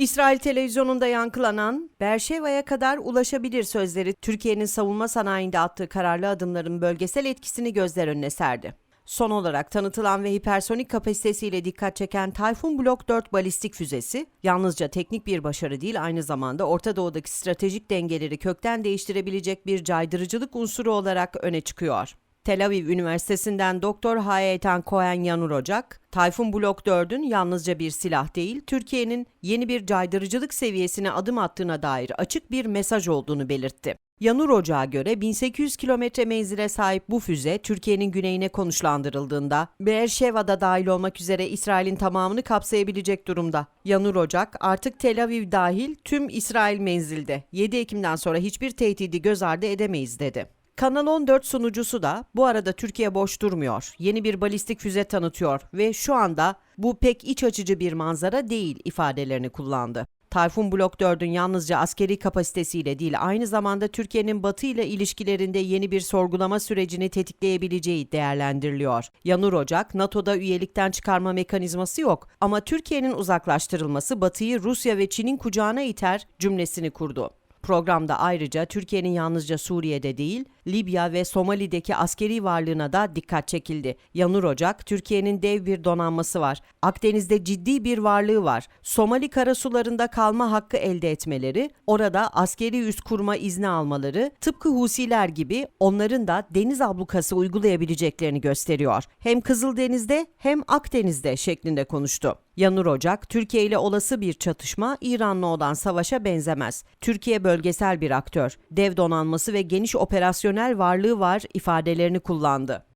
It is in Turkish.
İsrail televizyonunda yankılanan Berşeva'ya kadar ulaşabilir sözleri Türkiye'nin savunma sanayinde attığı kararlı adımların bölgesel etkisini gözler önüne serdi. Son olarak tanıtılan ve hipersonik kapasitesiyle dikkat çeken Tayfun Blok 4 balistik füzesi, yalnızca teknik bir başarı değil aynı zamanda Orta Doğu'daki stratejik dengeleri kökten değiştirebilecek bir caydırıcılık unsuru olarak öne çıkıyor. Tel Aviv Üniversitesi'nden Doktor Hayetan Cohen Yanur Ocak, Tayfun Blok 4'ün yalnızca bir silah değil, Türkiye'nin yeni bir caydırıcılık seviyesine adım attığına dair açık bir mesaj olduğunu belirtti. Yanur Ocağı göre 1800 kilometre menzile sahip bu füze Türkiye'nin güneyine konuşlandırıldığında Beerşeva'da dahil olmak üzere İsrail'in tamamını kapsayabilecek durumda. Yanur Ocak artık Tel Aviv dahil tüm İsrail menzilde. 7 Ekim'den sonra hiçbir tehdidi göz ardı edemeyiz dedi. Kanal 14 sunucusu da bu arada Türkiye boş durmuyor. Yeni bir balistik füze tanıtıyor ve şu anda bu pek iç açıcı bir manzara değil ifadelerini kullandı. Tayfun Blok 4'ün yalnızca askeri kapasitesiyle değil aynı zamanda Türkiye'nin Batı ile ilişkilerinde yeni bir sorgulama sürecini tetikleyebileceği değerlendiriliyor. Yanur Ocak, NATO'da üyelikten çıkarma mekanizması yok ama Türkiye'nin uzaklaştırılması Batı'yı Rusya ve Çin'in kucağına iter cümlesini kurdu. Programda ayrıca Türkiye'nin yalnızca Suriye'de değil, Libya ve Somali'deki askeri varlığına da dikkat çekildi. Yanur Ocak, Türkiye'nin dev bir donanması var. Akdeniz'de ciddi bir varlığı var. Somali karasularında kalma hakkı elde etmeleri, orada askeri üs kurma izni almaları, tıpkı Husiler gibi onların da deniz ablukası uygulayabileceklerini gösteriyor. Hem Kızıldeniz'de hem Akdeniz'de şeklinde konuştu. Yanur Ocak, Türkiye ile olası bir çatışma İran'la olan savaşa benzemez. Türkiye bölgesel bir aktör. Dev donanması ve geniş operasyonel varlığı var ifadelerini kullandı.